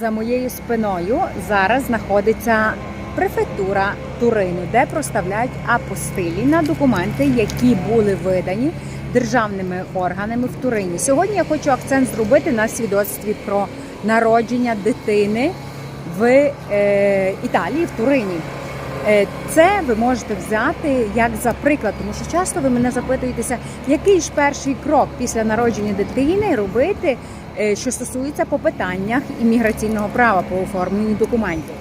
За моєю спиною зараз знаходиться префектура Турину, де проставляють апостилі на документи, які були видані державними органами в Турині. Сьогодні я хочу акцент зробити на свідоцтві про народження дитини в е, Італії, в Турині. Е, Це ви можете взяти як за приклад, тому що часто ви мене запитуєтеся, який ж перший крок після народження дитини робити, е, що стосується по питаннях імміграційного права по оформленню документів.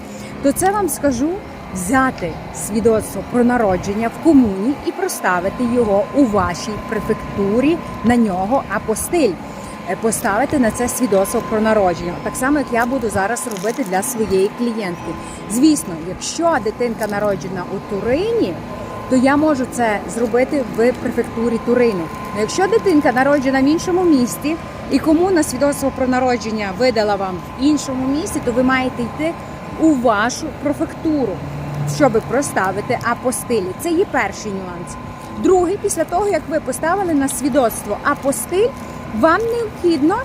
То це вам скажу взяти свідоцтво про народження в комуні і проставити його у вашій префектурі на нього апостиль. Е, Поставити на це свідоцтво про народження, так само як я буду зараз робити для своєї клієнтки. Звісно, якщо дитинка народжена у Турині, то я можу це зробити в префектурі Турину. Ну, Якщо дитинка народжена в іншому місті і комуна свідоцтво про народження видала вам в іншому місті, то ви маєте йти у вашу префектуру, щоб проставити апостилі. Це є перший нюанс. Другий, після того як ви поставили на свідоцтво апостиль, вам необхідно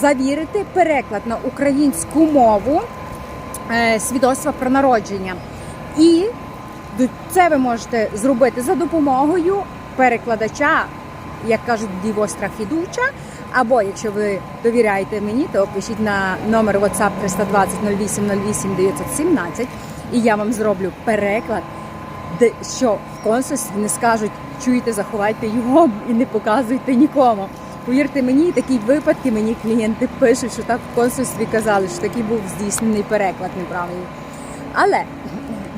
завірити переклад на українську мову е, свідоцтва про народження. І це ви можете зробити за допомогою перекладача, як кажуть, дівостра фідуча. Або якщо ви довіряєте мені, то пишіть на номер WhatsApp 320 08 08 917 і я вам зроблю переклад, де що в консульстві не скажуть, чуєте, заховайте його і не показуйте нікому. Повірте мені, такі випадки мені клієнти пишуть, що так в консульстві казали, що такий був здійснений переклад неправильний. Але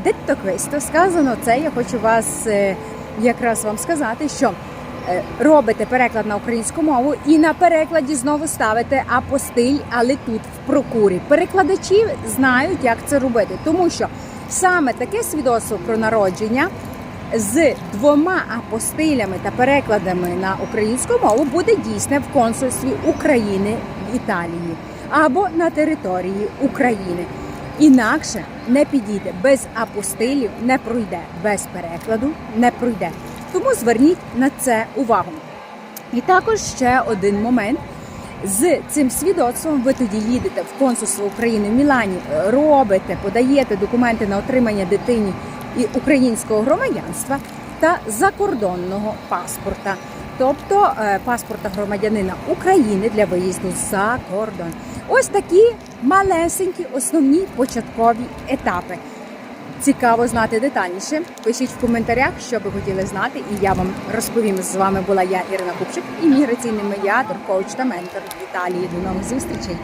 детто questo сказано це, я хочу вас е, якраз вам сказати, що е, робите переклад на українську мову і на перекладі знову ставите апостиль, але тут в прокурі. Перекладачі знають, як це робити, тому що саме таке свідоцтво про народження з двома апостилями та перекладами на українську мову буде дійсне в консульстві України в Італії або на території України. Інакше не підійде без апостилів, не пройде без перекладу, не пройде. Тому зверніть на це увагу. І також ще один момент. З цим свідоцтвом ви тоді їдете в консульство України в Мілані, робите, подаєте документи на отримання дитині і українського громадянства та закордонного паспорта, тобто е, паспорта громадянина України для виїзду за кордон. Ось такі малесенькі основні початкові етапи. Цікаво знати детальніше. Пишіть в коментарях, що ви хотіли знати, і я вам розповім. З вами була я, Ірина Купчик, імміграційний медіатор, коуч та ментор в Італії. До нових зустрічей.